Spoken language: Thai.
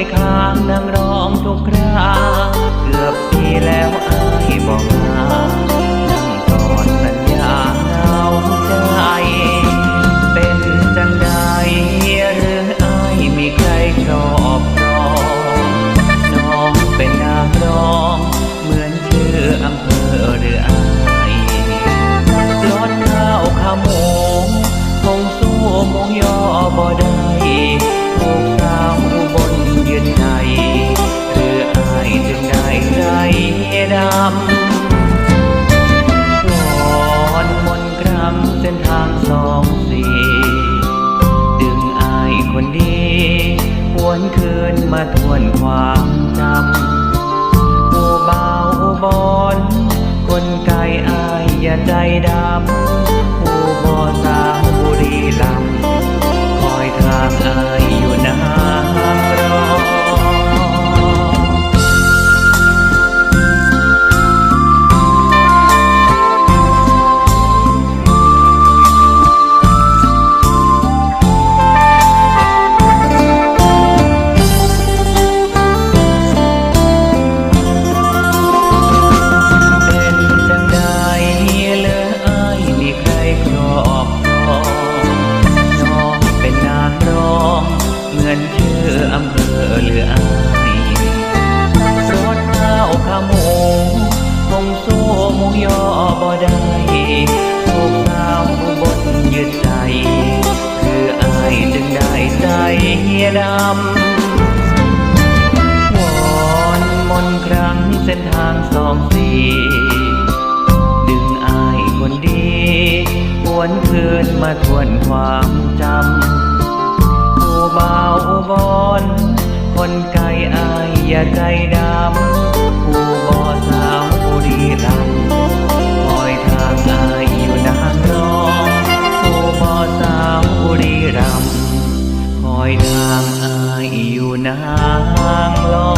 เคยค้างนั่งร้องทุกคราเกือบปีแล้วอายบอกมานั่งกอดสัญญาเงาใจ เป็นจังใดหรืออายมีใครชอบ วนคืนมาทวนความจำผู้เบาอุบลคนไกลอายอย่าใจดำผู้บ่สา คงสู้หมูยอบ่ได้ถูกสาวอุบนยึดใจ คืออายจึงได้ใจเฮาดำวอนมนครั้งเส้นทางสองสี่ดึงอายคนดีหวนคืนมาทวนความจำผู้บ่าวอุบลคนไกลอายอย่าใจดำ อสาวบุรีรำคอยทางอายอยู่นางรอ